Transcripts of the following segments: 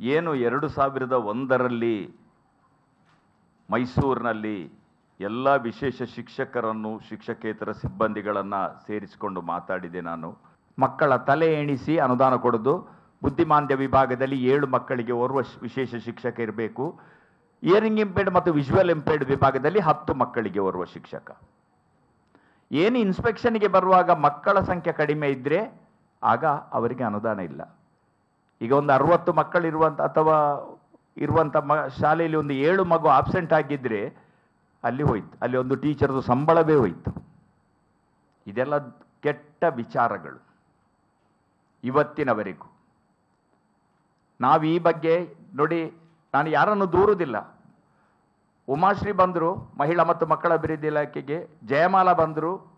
ಏನು ಎರಡು ಸಾವಿರದ ಒಂದರಲ್ಲಿ ಮೈಸೂರಿನಲ್ಲಿ ಎಲ್ಲ ವಿಶೇಷ ಶಿಕ್ಷಕರನ್ನು ಶಿಕ್ಷಕೇತರ ಸಿಬ್ಬಂದಿಗಳನ್ನು ಸೇರಿಸಿಕೊಂಡು ಮಾತಾಡಿದೆ ನಾನು. ಮಕ್ಕಳ ತಲೆ ಎಣಿಸಿ ಅನುದಾನ ಕೊಡೋದು, ಬುದ್ಧಿಮಾಂದ್ಯ ವಿಭಾಗದಲ್ಲಿ ಏಳು ಮಕ್ಕಳಿಗೆ ಓರ್ವ ವಿಶೇಷ ಶಿಕ್ಷಕ ಇರಬೇಕು. ಇಯರಿಂಗ್ ಇಂಪೇರ್ಡ್ ಮತ್ತು ವಿಜುವಲ್ ಇಂಪೇರ್ಡ್ ವಿಭಾಗದಲ್ಲಿ ಹತ್ತು ಮಕ್ಕಳಿಗೆ ಓರ್ವ ಶಿಕ್ಷಕ. ಏನು ಇನ್ಸ್ಪೆಕ್ಷನ್ಗೆ ಬರುವಾಗ ಮಕ್ಕಳ ಸಂಖ್ಯೆ ಕಡಿಮೆ ಇದ್ದರೆ ಆಗ ಅವರಿಗೆ ಅನುದಾನ ಇಲ್ಲ. ಈಗ ಒಂದು ಅರವತ್ತು ಮಕ್ಕಳಿರುವಂಥ ಅಥವಾ ಇರುವಂಥ ಮ, ಶಾಲೆಯಲ್ಲಿ ಒಂದು ಏಳು ಮಗು ಆಬ್ಸೆಂಟ್ ಆಗಿದ್ದರೆ ಅಲ್ಲಿ ಹೋಯ್ತು. ಅಲ್ಲಿ ಒಂದು ಟೀಚರ್ದು ಸಂಬಳವೇ ಹೋಯ್ತು. ಇದೆಲ್ಲ ಕೆಟ್ಟ ವಿಚಾರಗಳು. ಇವತ್ತಿನವರೆಗೂ. ನಾವು ಈ ಬಗ್ಗೆ ನೋಡಿ, ನಾನು ಯಾರನ್ನು ದೂರುವುದಿಲ್ಲ ಉಮಾಶ್ರೀ ಬಂದರು, ಮಹಿಳಾ ಮತ್ತು ಮಕ್ಕಳ ಅಭಿವೃದ್ಧಿ ಇಲಾಖೆಗೆ, ಜಯಮಾಲಾ ಬಂದರು,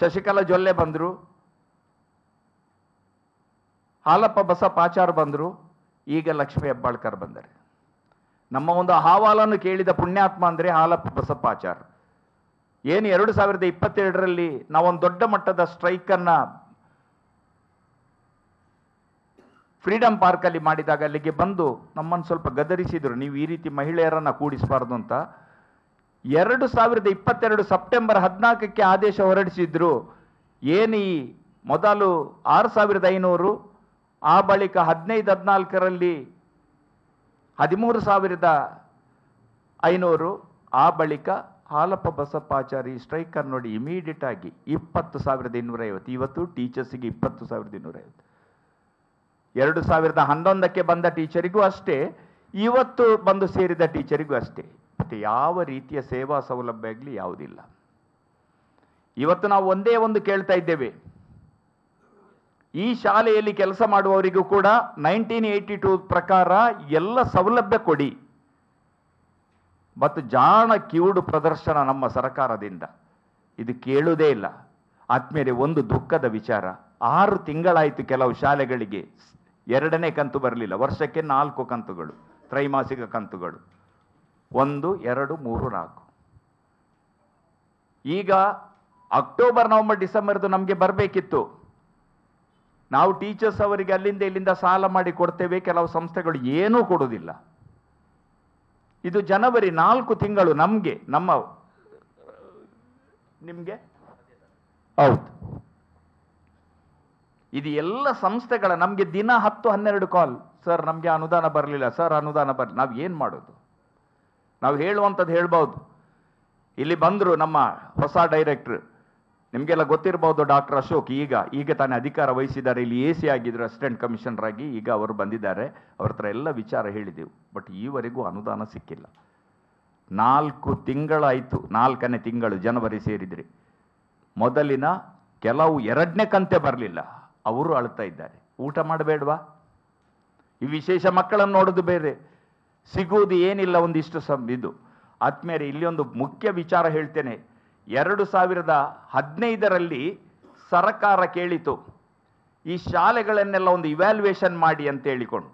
ಶಶಿಕಲಾ ಜೊಲ್ಲೆ ಬಂದರು ಹಾಲಪ್ಪ ಬಸಪ್ಪ ಆಚಾರ್ ಬಂದರು, ಈಗ ಲಕ್ಷ್ಮೀ ಹೆಬ್ಬಾಳ್ಕರ್ ಬಂದರೆ. ನಮ್ಮ ಒಂದು ಅಹವಾಲನ್ನು ಕೇಳಿದ ಪುಣ್ಯಾತ್ಮ ಅಂದರೆ ಹಾಲಪ್ಪ ಬಸಪ್ಪ ಆಚಾರ್ ಏನು ಎರಡು ಸಾವಿರದ ಇಪ್ಪತ್ತೆರಡರಲ್ಲಿ ನಾವೊಂದು ದೊಡ್ಡ ಮಟ್ಟದ ಸ್ಟ್ರೈಕನ್ನು ಫ್ರೀಡಂ ಪಾರ್ಕಲ್ಲಿ ಮಾಡಿದಾಗ ಅಲ್ಲಿಗೆ ಬಂದು ನಮ್ಮನ್ನು ಸ್ವಲ್ಪ ಗದರಿಸಿದರು. ನೀವು ಈ ರೀತಿ ಮಹಿಳೆಯರನ್ನು ಕೂಡಿಸಬಾರ್ದು ಅಂತ. ಎರಡು ಸಾವಿರದ ಇಪ್ಪತ್ತೆರಡು ಸೆಪ್ಟೆಂಬರ್ ಹದಿನಾಲ್ಕಕ್ಕೆ ಆದೇಶ ಹೊರಡಿಸಿದ್ರು. ಏನು ಈ ಮೊದಲು ಆರು ಸಾವಿರದ ಐನೂರು ಆ ಬಳಿಕ ಹದಿನೈದು, ಹದಿನಾಲ್ಕರಲ್ಲಿ ಹದಿಮೂರು ಸಾವಿರದ ಐನೂರು, ಆ ಬಳಿಕ ಹಾಲಪ್ಪ ಬಸಪ್ಪಾಚಾರಿ ಸ್ಟ್ರೈಕರ್ ನೋಡಿ ಇಮಿಡಿಯೇಟ್ ಆಗಿ ಇಪ್ಪತ್ತು ಸಾವಿರದ ಇನ್ನೂರೈವತ್ತು. ಇವತ್ತು ಟೀಚರ್ಸಿಗೆ ಇಪ್ಪತ್ತು ಸಾವಿರದ ಇನ್ನೂರೈವತ್ತು. ಎರಡು ಸಾವಿರದ ಹನ್ನೊಂದಕ್ಕೆ ಬಂದ ಟೀಚರಿಗೂ ಅಷ್ಟೇ, ಇವತ್ತು ಬಂದು ಸೇರಿದ ಟೀಚರಿಗೂ ಅಷ್ಟೇ. ಮತ್ತೆ ಯಾವ ರೀತಿಯ ಸೇವಾ ಸೌಲಭ್ಯ ಆಗಲಿ ಯಾವುದಿಲ್ಲ. ಇವತ್ತು ನಾವು ಒಂದೇ ಒಂದು ಕೇಳ್ತಾ ಇದ್ದೇವೆ. ಈ ಶಾಲೆಯಲ್ಲಿ ಕೆಲಸ ಮಾಡುವವರಿಗೂ ಕೂಡ ನೈನ್ಟೀನ್ ಏಯ್ಟಿ ಟೂ ಪ್ರಕಾರ ಎಲ್ಲ ಸೌಲಭ್ಯ ಕೊಡಿ. ಮತ್ತು ಜಾಣ ಕಿವುಡು ಪ್ರದರ್ಶನ ನಮ್ಮ ಸರ್ಕಾರದಿಂದ. ಇದು ಕೇಳುವುದೇ ಇಲ್ಲ. ಆದ್ಮೇಲೆ ಒಂದು ದುಃಖದ ವಿಚಾರ. ಆರು ತಿಂಗಳಾಯಿತು ಕೆಲವು ಶಾಲೆಗಳಿಗೆ ಎರಡನೇ ಕಂತು ಬರಲಿಲ್ಲ. ವರ್ಷಕ್ಕೆ ನಾಲ್ಕು ಕಂತುಗಳು, ತ್ರೈಮಾಸಿಕ ಕಂತುಗಳು. ಒಂದು, ಎರಡು, ಮೂರು, ನಾಲ್ಕು. ಈಗ ಅಕ್ಟೋಬರ್, ನವೆಂಬರ್, ಡಿಸೆಂಬರ್ದು ನಮಗೆ ಬರಬೇಕಿತ್ತು. ನಾವು ಟೀಚರ್ಸ್ ಅವರಿಗೆ ಅಲ್ಲಿಂದ ಇಲ್ಲಿಂದ ಸಾಲ ಮಾಡಿ ಕೊಡ್ತೇವೆ, ಕೆಲವು ಸಂಸ್ಥೆಗಳು ಏನೂ ಕೊಡುವುದಿಲ್ಲ. ಇದು ಜನವರಿ ನಾಲ್ಕು ತಿಂಗಳು ನಮಗೆ, ನಮ್ಮ, ನಿಮಗೆ? ಹೌದು. ಇದು ಎಲ್ಲ ಸಂಸ್ಥೆಗಳ, ನಮಗೆ ದಿನ ಹತ್ತು ಹನ್ನೆರಡು ಕಾಲ್ ಸರ್ ನಮಗೆ ಅನುದಾನ ಬರಲಿಲ್ಲ. ಸರ್ ಅನುದಾನ ಬರಲಿ ನಾವು ಏನು ಮಾಡೋದು? ನಾವು ಹೇಳುವಂಥದ್ದು ಹೇಳ್ಬೋದು. ಇಲ್ಲಿ ಬಂದರು ನಮ್ಮ ಹೊಸ ಡೈರೆಕ್ಟ್ರ್ ನಿಮಗೆಲ್ಲ ಗೊತ್ತಿರಬಹುದು ಡಾಕ್ಟರ್ ಅಶೋಕ್, ಈಗ ಈಗ ತಾನೇ ಅಧಿಕಾರ ವಹಿಸಿದ್ದಾರೆ. ಇಲ್ಲಿ ಎ ಸಿ ಆಗಿದ್ರು ಅಸಿಸ್ಟೆಂಟ್ ಕಮಿಷನರ್ ಆಗಿ ಈಗ ಅವರು ಬಂದಿದ್ದಾರೆ. ಅವ್ರ ಹತ್ರ ಎಲ್ಲ ವಿಚಾರ ಹೇಳಿದೆವು. ಬಟ್ ಈವರೆಗೂ ಅನುದಾನ ಸಿಕ್ಕಿಲ್ಲ. ನಾಲ್ಕು ತಿಂಗಳಾಯಿತು, ನಾಲ್ಕನೇ ತಿಂಗಳು ಜನವರಿ ಸೇರಿದ್ರಿ. ಮೊದಲಿನ ಕೆಲವು ಎರಡನೇ ಕಂತೆ ಬರಲಿಲ್ಲ. ಅವರು ಅಳ್ತಾ ಇದ್ದಾರೆ. ಊಟ ಮಾಡಬೇಡ್ವಾ? ಈ ವಿಶೇಷ ಮಕ್ಕಳನ್ನು ನೋಡೋದು ಬೇರೆ. ಸಿಗುವುದು ಏನಿಲ್ಲ ಒಂದಿಷ್ಟು ಸಂ ಇದು. ಆದ್ಮೇಲೆ ಇಲ್ಲಿ ಒಂದು ಮುಖ್ಯ ವಿಚಾರ ಹೇಳ್ತೇನೆ. ಎರಡು ಸಾವಿರದ ಹದಿನೈದರಲ್ಲಿ ಸರಕಾರ ಕೇಳಿತು, ಈ ಶಾಲೆಗಳನ್ನೆಲ್ಲ ಒಂದು ಇವ್ಯಾಲ್ಯೂಯೇಷನ್ ಮಾಡಿ ಅಂತ ಹೇಳಿಕೊಂಡು.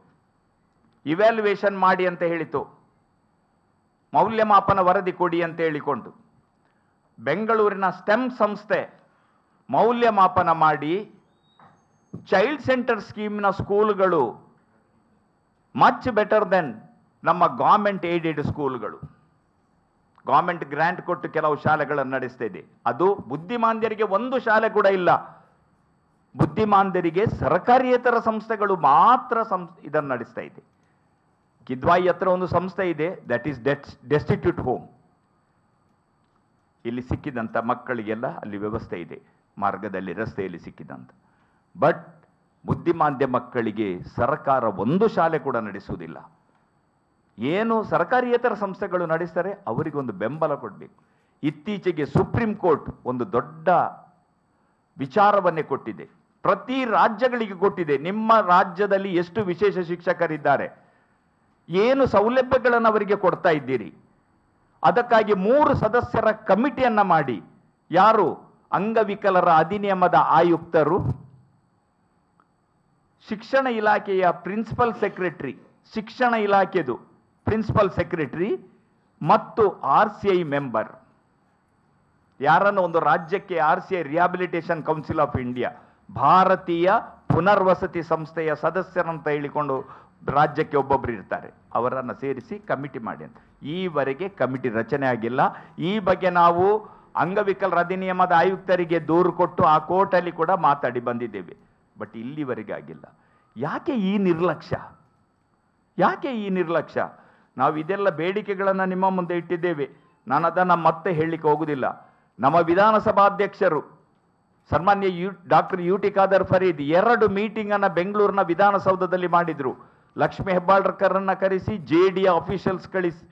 ಇವ್ಯಾಲ್ಯೂಯೇಷನ್ ಮಾಡಿ ಅಂತ ಹೇಳಿತು. ಮೌಲ್ಯಮಾಪನ ವರದಿ ಕೊಡಿ ಅಂತ ಹೇಳಿಕೊಂಡು. ಬೆಂಗಳೂರಿನ ಸ್ಟೆಮ್ ಸಂಸ್ಥೆ ಮೌಲ್ಯಮಾಪನ ಮಾಡಿ ಚೈಲ್ಡ್ ಸೆಂಟರ್ ಸ್ಕೀಮ್ನ ಸ್ಕೂಲ್ಗಳು ಮಚ್ ಬೆಟರ್ ದೆನ್ ನಮ್ಮ ಗೌರ್ಮೆಂಟ್ ಏಡೆಡ್ ಸ್ಕೂಲ್ಗಳು ಗೌರ್ಮೆಂಟ್ ಗ್ರ್ಯಾಂಟ್ ಕೊಟ್ಟು ಕೆಲವು ಶಾಲೆಗಳನ್ನು ನಡೆಸ್ತಾ ಇದೆ ಅದು ಬುದ್ಧಿಮಾಂದ್ಯರಿಗೆ ಒಂದು ಶಾಲೆ ಕೂಡ ಇಲ್ಲ. ಬುದ್ಧಿಮಾಂದ್ಯರಿಗೆ ಸರ್ಕಾರಿಯೇತರ ಸಂಸ್ಥೆಗಳು ಮಾತ್ರ ಸಂಸ್, ಇದನ್ನು ನಡೆಸ್ತಾ ಇದೆ ಕಿದ್ವಾಯಿ ಹತ್ರ ಒಂದು ಸಂಸ್ಥೆ ಇದೆ ದಟ್ ಈಸ್ ಡೆಸ್ಟಿಟ್ಯೂಟ್ ಹೋಮ್ ಇಲ್ಲಿ ಸಿಕ್ಕಿದಂಥ ಮಕ್ಕಳಿಗೆಲ್ಲ ಅಲ್ಲಿ ವ್ಯವಸ್ಥೆ ಇದೆ, ಮಾರ್ಗದಲ್ಲಿ ರಸ್ತೆಯಲ್ಲಿ ಸಿಕ್ಕಿದಂಥ. ಬಟ್ ಬುದ್ಧಿಮಾಂದ್ಯ ಮಕ್ಕಳಿಗೆ ಸರ್ಕಾರ ಒಂದು ಶಾಲೆ ಕೂಡ ನಡೆಸುವುದಿಲ್ಲ. ಏನು ಸರ್ಕಾರಿಯೇತರ ಸಂಸ್ಥೆಗಳು ನಡೆಸ್ತಾರೆ ಅವರಿಗೆ ಒಂದು ಬೆಂಬಲ ಕೊಡಬೇಕು. ಇತ್ತೀಚೆಗೆ ಸುಪ್ರೀಂ ಕೋರ್ಟ್ ಒಂದು ದೊಡ್ಡ ವಿಚಾರವನ್ನೇ ಕೊಟ್ಟಿದೆ. ಪ್ರತಿ ರಾಜ್ಯಗಳಿಗೆ ಕೊಟ್ಟಿದೆ. ನಿಮ್ಮ ರಾಜ್ಯದಲ್ಲಿ ಎಷ್ಟು ವಿಶೇಷ ಶಿಕ್ಷಕರಿದ್ದಾರೆ? ಏನು ಸೌಲಭ್ಯಗಳನ್ನು ಅವರಿಗೆ ಕೊಡ್ತಾ ಇದ್ದೀರಿ? ಅದಕ್ಕಾಗಿ ಮೂರು ಸದಸ್ಯರ ಕಮಿಟಿಯನ್ನು ಮಾಡಿ. ಯಾರು? ಅಂಗವಿಕಲರ ಅಧಿನಿಯಮದ ಆಯುಕ್ತರು, ಶಿಕ್ಷಣ ಇಲಾಖೆಯ ಪ್ರಿನ್ಸಿಪಲ್ ಸೆಕ್ರೆಟರಿ, ಶಿಕ್ಷಣ ಇಲಾಖೆದು. ಪ್ರಿನ್ಸಿಪಲ್ ಸೆಕ್ರೆಟರಿ ಮತ್ತು ಆರ್ ಸಿ ಐ ಮೆಂಬರ್. ಯಾರನ್ನು ಒಂದು ರಾಜ್ಯಕ್ಕೆ R C I rehabilitation council of India, ಭಾರತೀಯ ಪುನರ್ವಸತಿ ಸಂಸ್ಥೆಯ ಸದಸ್ಯರಂತ ಹೇಳಿಕೊಂಡು ರಾಜ್ಯಕ್ಕೆ ಒಬ್ಬೊಬ್ರು ಇರ್ತಾರೆ. ಅವರನ್ನು ಸೇರಿಸಿ ಕಮಿಟಿ ಮಾಡಿ ಅಂತ. ಈವರೆಗೆ ಕಮಿಟಿ ರಚನೆ ಆಗಿಲ್ಲ. ಈ ಬಗ್ಗೆ ನಾವು ಅಂಗವಿಕಲರ ಅಧಿನಿಯಮದ ಆಯುಕ್ತರಿಗೆ ದೂರು ಕೊಟ್ಟು ಆ ಕೋರ್ಟಲ್ಲಿ ಕೂಡ ಮಾತಾಡಿ ಬಂದಿದ್ದೇವೆ. ಬಟ್ ಇಲ್ಲಿವರೆಗೆ ಆಗಿಲ್ಲ. ಯಾಕೆ ಈ ನಿರ್ಲಕ್ಷ್ಯ? ಯಾಕೆ ಈ ನಿರ್ಲಕ್ಷ್ಯ? ನಾವು ಇದೆಲ್ಲ ಬೇಡಿಕೆಗಳನ್ನು ನಿಮ್ಮ ಮುಂದೆ ಇಟ್ಟಿದ್ದೇವೆ. ನಾನು ಅದನ್ನು ಮತ್ತೆ ಹೇಳಲಿಕ್ಕೆ ಹೋಗುವುದಿಲ್ಲ ನಮ್ಮ ವಿಧಾನಸಭಾಧ್ಯಕ್ಷರು ಸನ್ಮಾನ್ಯ U, doctor U T Khader Farid ಎರಡು ಮೀಟಿಂಗ್ ಅನ್ನ ಬೆಂಗಳೂರಿನ ವಿಧಾನಸೌಧದಲ್ಲಿ ಮಾಡಿದರು. ಲಕ್ಷ್ಮೀ ಹೆಬ್ಬಾಳ್ಕರನ್ನು ಕರೆಸಿ ಜೆ ಡಿಯ ಅಫಿಷಿಯಲ್ಸ್ ಕಳಿಸಿ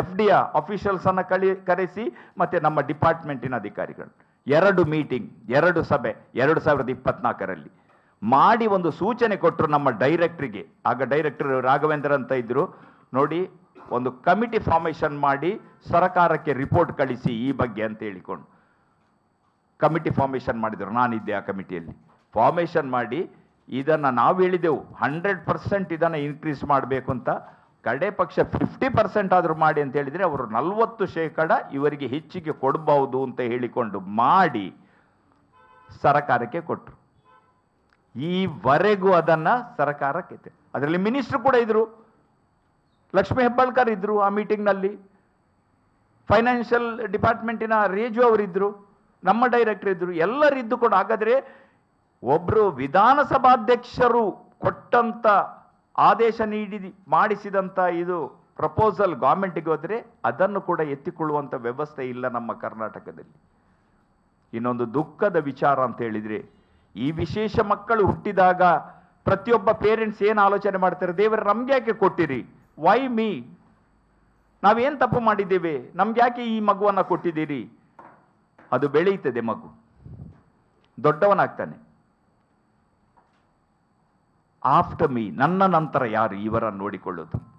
ಎಫ್ ಡಿಯ ಅಫಿಷಿಯಲ್ಸ್ ಅನ್ನ ಕಳಿ, ಕರೆಸಿ, ಮತ್ತೆ ನಮ್ಮ ಡಿಪಾರ್ಟ್ಮೆಂಟಿನ ಅಧಿಕಾರಿಗಳು. ಎರಡು ಮೀಟಿಂಗ್ ಎರಡು ಸಭೆ, ಎರಡು ಸಾವಿರದ ಇಪ್ಪತ್ನಾಲ್ಕರಲ್ಲಿ. ಮಾಡಿ ಒಂದು ಸೂಚನೆ ಕೊಟ್ಟರು ನಮ್ಮ ಡೈರೆಕ್ಟ್ರಿಗೆ ಆಗ ಡೈರೆಕ್ಟರ್ ರಾಘವೇಂದ್ರ ಅಂತ ಇದ್ರು. ನೋಡಿ, ಒಂದು ಕಮಿಟಿ ಫಾರ್ಮೇಷನ್ ಮಾಡಿ ಸರಕಾರಕ್ಕೆ ರಿಪೋರ್ಟ್ ಕಳಿಸಿ ಈ ಬಗ್ಗೆ ಅಂತ ಹೇಳಿಕೊಂಡು. ಕಮಿಟಿ ಫಾರ್ಮೇಷನ್ ಮಾಡಿದರು, ನಾನಿದ್ದೆ ಆ ಕಮಿಟಿಯಲ್ಲಿ. ಫಾರ್ಮೇಷನ್ ಮಾಡಿ ಇದನ್ನು ನಾವು ಹೇಳಿದೆವು, ಹಂಡ್ರೆಡ್ ಪರ್ಸೆಂಟ್ ಇದನ್ನು ಇನ್ಕ್ರೀಸ್ ಮಾಡಬೇಕು ಅಂತ. ಕಡೆ ಪಕ್ಷ ಫಿಫ್ಟಿ ಪರ್ಸೆಂಟ್ ಆದರೂ ಮಾಡಿ ಅಂತ ಹೇಳಿದರೆ ಅವರು ನಲವತ್ತು ಶೇಕಡ ಇವರಿಗೆ ಹೆಚ್ಚಿಗೆ ಕೊಡಬಹುದು ಅಂತ ಹೇಳಿಕೊಂಡು ಮಾಡಿ ಸರಕಾರಕ್ಕೆ ಕೊಟ್ಟರು ಈವರೆಗೂ ಅದನ್ನು ಸರಕಾರಕ್ಕೆ ಅದರಲ್ಲಿ ಮಿನಿಸ್ಟ್ರು ಕೂಡ ಇದ್ರು. ಲಕ್ಷ್ಮೀ ಹೆಬ್ಬಾಳ್ಕರ್ ಇದ್ದರು ಆ ಮೀಟಿಂಗ್ನಲ್ಲಿ. ಫೈನಾನ್ಷಿಯಲ್ ಡಿಪಾರ್ಟ್ಮೆಂಟಿನ ರೇಜು ಅವರಿದ್ದರು ನಮ್ಮ ಡೈರೆಕ್ಟರ್ ಇದ್ದರು ಎಲ್ಲರಿದ್ದು ಕೂಡ. ಹಾಗಾದರೆ ಒಬ್ಬರು ವಿಧಾನಸಭಾಧ್ಯಕ್ಷರು ಕೊಟ್ಟಂಥ ಆದೇಶ ನೀಡಿ ಮಾಡಿಸಿದಂಥ ಇದು ಪ್ರಪೋಸಲ್ ಗೌರ್ಮೆಂಟಿಗೆ ಹೋದರೆ ಅದನ್ನು ಕೂಡ ಎತ್ತಿಕೊಳ್ಳುವಂಥ ವ್ಯವಸ್ಥೆ ಇಲ್ಲ ನಮ್ಮ ಕರ್ನಾಟಕದಲ್ಲಿ. ಇನ್ನೊಂದು ದುಃಖದ ವಿಚಾರ ಅಂತ ಹೇಳಿದರೆ, ಈ ವಿಶೇಷ ಮಕ್ಕಳು ಹುಟ್ಟಿದಾಗ ಪ್ರತಿಯೊಬ್ಬ ಪೇರೆಂಟ್ಸ್ ಏನು ಆಲೋಚನೆ ಮಾಡ್ತಾರೆ? ದೇವರು ನಮ್ಗೆ ಯಾಕೆ ಕೊಟ್ಟಿರಿ? ವೈ ಮೀ ನಾವೇನು ತಪ್ಪು ಮಾಡಿದ್ದೇವೆ? ನಮ್ಗೆ ಯಾಕೆ ಈ ಮಗುವನ್ನ ಕೊಟ್ಟಿದ್ದೀರಿ? ಅದು ಬೆಳೆಯುತ್ತದೆ ಮಗು. ದೊಡ್ಡವನಾಗ್ತಾನೆ. ಆಫ್ಟರ್ ಮೀ ನನ್ನ ನಂತರ ಯಾರು ಇವರನ್ನು ನೋಡಿಕೊಳ್ಳೋದು?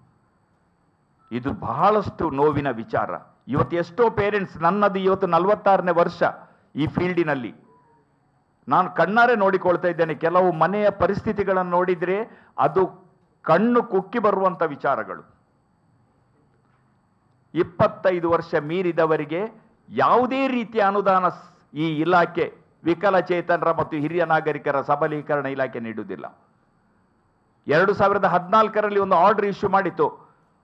ಇದು ಬಹಳಷ್ಟು ನೋವಿನ ವಿಚಾರ. ಇವತ್ತು ಎಷ್ಟೋ ಪೇರೆಂಟ್ಸ್ ನನ್ನದು ಇವತ್ತು ನಲವತ್ತಾರನೇ ವರ್ಷ ಈ ಫೀಲ್ಡಿನಲ್ಲಿ ನಾನು ಕಣ್ಣಾರೆ ನೋಡಿಕೊಳ್ತಾ ಇದ್ದೇನೆ. ಕೆಲವು ಮನೆಯ ಪರಿಸ್ಥಿತಿಗಳನ್ನು ನೋಡಿದ್ರೆ ಅದು ಕಣ್ಣು ಕುಕ್ಕಿ ಬರುವಂಥ ವಿಚಾರಗಳು. ಇಪ್ಪತ್ತೈದು ವರ್ಷ ಮೀರಿದವರಿಗೆ ಯಾವುದೇ ರೀತಿಯ ಅನುದಾನ ಈ ಇಲಾಖೆ ವಿಕಲಚೇತನರ ಮತ್ತು ಹಿರಿಯ ನಾಗರಿಕರ ಸಬಲೀಕರಣ ಇಲಾಖೆ ನೀಡುವುದಿಲ್ಲ. ಎರಡು ಸಾವಿರದ ಹದಿನಾಲ್ಕರಲ್ಲಿ ಒಂದು ಆರ್ಡರ್ ಇಶ್ಯೂ ಮಾಡಿತ್ತು.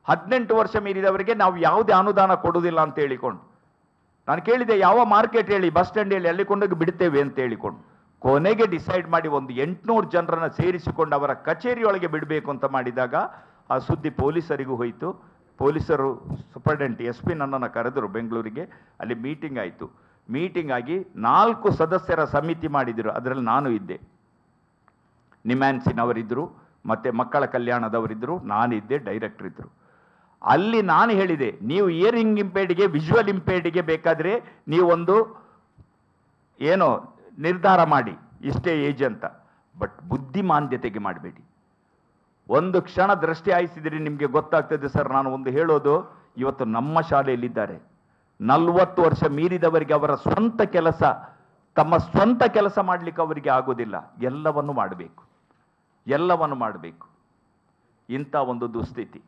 ಹದಿನೆಂಟು ವರ್ಷ ಮೀರಿದವರಿಗೆ ನಾವು ಯಾವುದೇ ಅನುದಾನ ಕೊಡುವುದಿಲ್ಲ ಅಂತ ಹೇಳಿಕೊಂಡು. ನಾನು ಕೇಳಿದೆ, ಯಾವ ಮಾರ್ಕೆಟ್ ಹೇಳಿ, ಬಸ್ ಸ್ಟ್ಯಾಂಡ್ ಹೇಳಿ, ಅಲ್ಲಿ ಕೊಂಡೋಗಿ ಬಿಡ್ತೇವೆ ಅಂತ ಹೇಳಿಕೊಂಡು. ಕೊನೆಗೆ ಡಿಸೈಡ್ ಮಾಡಿ ಒಂದು ಎಂಟುನೂರು ಜನರನ್ನು ಸೇರಿಸಿಕೊಂಡು ಅವರ ಕಚೇರಿಯೊಳಗೆ ಬಿಡಬೇಕು ಅಂತ ಮಾಡಿದಾಗ ಆ ಸುದ್ದಿ ಪೊಲೀಸರಿಗೂ ಹೋಯಿತು. ಪೊಲೀಸರು ಸೂಪರ್ಡೆಂಟ್ ಎಸ್ ಪಿ ನನ್ನನ್ನು ಕರೆದರು ಬೆಂಗಳೂರಿಗೆ. ಅಲ್ಲಿ ಮೀಟಿಂಗ್ ಆಯಿತು. ಮೀಟಿಂಗ್ ಆಗಿ ನಾಲ್ಕು ಸದಸ್ಯರ ಸಮಿತಿ ಮಾಡಿದರು. ಅದರಲ್ಲಿ ನಾನು ಇದ್ದೆ. ನಿಮ್ಯಾನ್ಸಿನವರಿದ್ದರು ಮತ್ತು ಮಕ್ಕಳ ಕಲ್ಯಾಣದವರಿದ್ದರು ನಾನಿದ್ದೆ ಡೈರೆಕ್ಟರ್ ಇದ್ದರು ಅಲ್ಲಿ ನಾನು ಹೇಳಿದೆ, ನೀವು ಇಯರಿಂಗ್ ಇಂಪೇರ್ಡ್ಗೆ ವಿಜುವಲ್ ಇಂಪೇಡ್ಗೆ ಬೇಕಾದರೆ ನೀವೊಂದು ಏನೋ ನಿರ್ಧಾರ ಮಾಡಿ, ಇಷ್ಟೇ ಏಜ್ ಅಂತ. ಬಟ್ ಬುದ್ಧಿಮಾಂದ್ಯತೆಗೆ ಮಾಡಬೇಡಿ. ಒಂದು ಕ್ಷಣ ದೃಷ್ಟಿ ಆಯಿಸಿದ್ರೆ ನಿಮಗೆ ಗೊತ್ತಾಗ್ತದೆ ಸರ್, ನಾನು ಒಂದು ಹೇಳೋದು, ಇವತ್ತು ನಮ್ಮ ಶಾಲೆಯಲ್ಲಿದ್ದಾರೆ. ನಲ್ವತ್ತು ವರ್ಷ ಮೀರಿದವರಿಗೆ ಅವರ ಸ್ವಂತ ಕೆಲಸ, ತಮ್ಮ ಸ್ವಂತ ಕೆಲಸ ಮಾಡಲಿಕ್ಕೆ ಅವರಿಗೆ ಆಗೋದಿಲ್ಲ. ಎಲ್ಲವನ್ನು ಮಾಡಬೇಕು. ಎಲ್ಲವನ್ನು ಮಾಡಬೇಕು. ಇಂಥ ಒಂದು ದುಸ್ಥಿತಿ.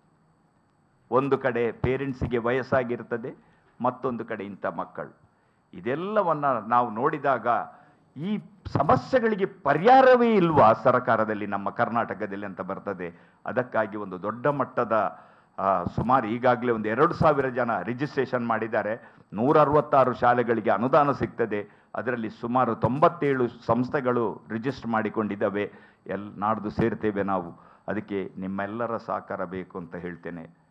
ಒಂದು ಕಡೆ ಪೇರೆಂಟ್ಸಿಗೆ ವಯಸ್ಸಾಗಿರ್ತದೆ, ಮತ್ತೊಂದು ಕಡೆ ಇಂಥ ಮಕ್ಕಳು. ಇದೆಲ್ಲವನ್ನು ನಾವು ನೋಡಿದಾಗ ಈ ಸಮಸ್ಯೆಗಳಿಗೆ ಪರಿಹಾರವೇ ಇಲ್ವಾ ಸರ್ಕಾರದಲ್ಲಿ, ನಮ್ಮ ಕರ್ನಾಟಕದಲ್ಲಿ ಅಂತ ಬರ್ತದೆ. ಅದಕ್ಕಾಗಿ ಒಂದು ದೊಡ್ಡ ಮಟ್ಟದ ಸುಮಾರು ಈಗಾಗಲೇ ಒಂದು ಎರಡು ಸಾವಿರ ಜನ ರಿಜಿಸ್ಟ್ರೇಷನ್ ಮಾಡಿದ್ದಾರೆ. ನೂರ ಅರವತ್ತಾರು ಶಾಲೆಗಳಿಗೆ ಅನುದಾನ ಸಿಗ್ತದೆ. ಅದರಲ್ಲಿ ಸುಮಾರು ತೊಂಬತ್ತೇಳು ಸಂಸ್ಥೆಗಳು ರಿಜಿಸ್ಟರ್ ಮಾಡಿಕೊಂಡಿದ್ದಾವೆ. ಎಲ್, ನಾಡ್ದು ಸೇರ್ತೇವೆ ನಾವು. ಅದಕ್ಕೆ ನಿಮ್ಮೆಲ್ಲರ ಸಹಕಾರ ಬೇಕು ಅಂತ ಹೇಳ್ತೇನೆ.